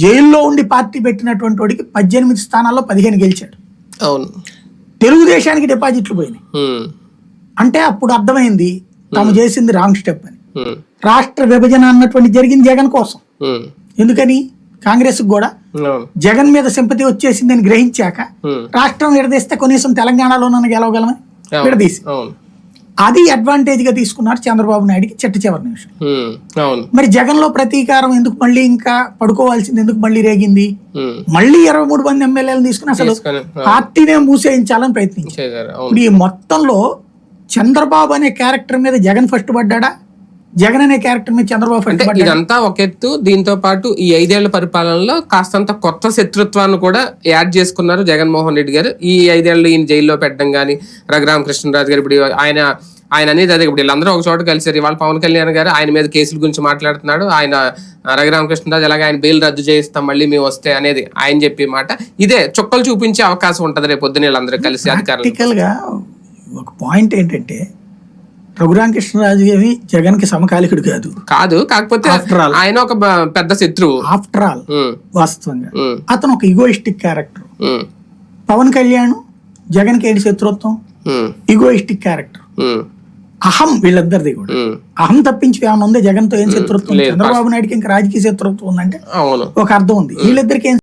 జైల్లో ఉండి పార్టీ పెట్టినటువంటి వాడికి పద్దెనిమిది స్థానాల్లో పదిహేను గెలిచాడు. అవును. తెలుగుదేశానికి డిపాజిట్లు పోయినాయి. అంటే అప్పుడు అర్థమైంది తాము చేసింది రాంగ్ స్టెప్ అని. రాష్ట్ర విభజన అన్నటువంటి జరిగింది జగన్ కోసం. ఎందుకని? కాంగ్రెస్ కూడా జగన్ మీద సింపతి వచ్చేసిందని గ్రహించాక రాష్ట్రం విడదీస్తే కనీసం తెలంగాణలోనన్నా గెలవగలమని. విడదీసి. అది అడ్వాంటేజ్గా తీసుకున్నారు చంద్రబాబు నాయుడుకి చెట్ట చివరి నిమిషం. మరి జగన్లో ప్రతీకారం ఎందుకు మళ్ళీ ఇంకా పడుకోవాల్సింది ఎందుకు మళ్ళీ రేగింది? మళ్ళీ ఇరవై మూడు మంది ఎమ్మెల్యేలు తీసుకుని అసలు పార్టీనే మూసేయించాలని ప్రయత్నించారు. ఈ మొత్తంలో చంద్రబాబు అనే క్యారెక్టర్ మీద జగన్ ఫస్ట్ పడ్డా జగన్ అనే క్యారెక్టర్ మీద చంద్రబాబు అంటే ఇదంతా ఒక ఎత్తు. దీంతో పాటు ఈ ఐదేళ్ళ పరిపాలనలో కాస్తంత కొత్త శత్రుత్వాన్ని కూడా యాడ్ చేసుకున్నారు జగన్మోహన్ రెడ్డి గారు. ఈ ఐదేళ్ళు ఈయన జైల్లో పెట్టడం కానీ రఘురామకృష్ణరాజు గారు ఇప్పుడు ఆయన ఆయన అనేది అదే ఇప్పుడు వీళ్ళందరూ ఒక చోట కలిసారు ఇవాళ పవన్ కళ్యాణ్ గారు ఆయన మీద కేసుల గురించి మాట్లాడుతున్నాడు. ఆయన రఘురామకృష్ణరాజు ఎలాగ ఆయన బెయిల్ రద్దు చేయిస్తాం మళ్ళీ మేము వస్తే అనేది ఆయన చెప్పే మాట. ఇదే చుక్కలు చూపించే అవకాశం ఉంటది రేపు పొద్దున వీళ్ళందరూ కలిసి అధికారులు గా ఒక పాయింట్ ఏంటంటే రఘురామకృష్ణరాజు ఏమి జగన్కి సమకాలికుడు కాదు. కాదు కాకపోతే all. ఆయన ఒక పెద్ద శత్రువు. ఆఫ్టర్ ఆల్ వాస్తవంగా. అతను ఒక ఈగోయిస్టిక్ క్యారెక్టర్ పవన్ కళ్యాణ్ జగన్కి ఏంటి శత్రుత్వం? ఈగోయిస్టిక్ క్యారెక్టర్ అహం వీళ్ళిద్దరిది కూడా. అహం తప్పించి ఏమైనా ఉంది? జగన్తో ఏం శత్రుత్వం. చంద్రబాబు నాయుడుకి ఇంకా రాజకీయ శత్రుత్వం ఉందంటే ఒక అర్థం ఉంది. వీళ్ళిద్దరికి ఏం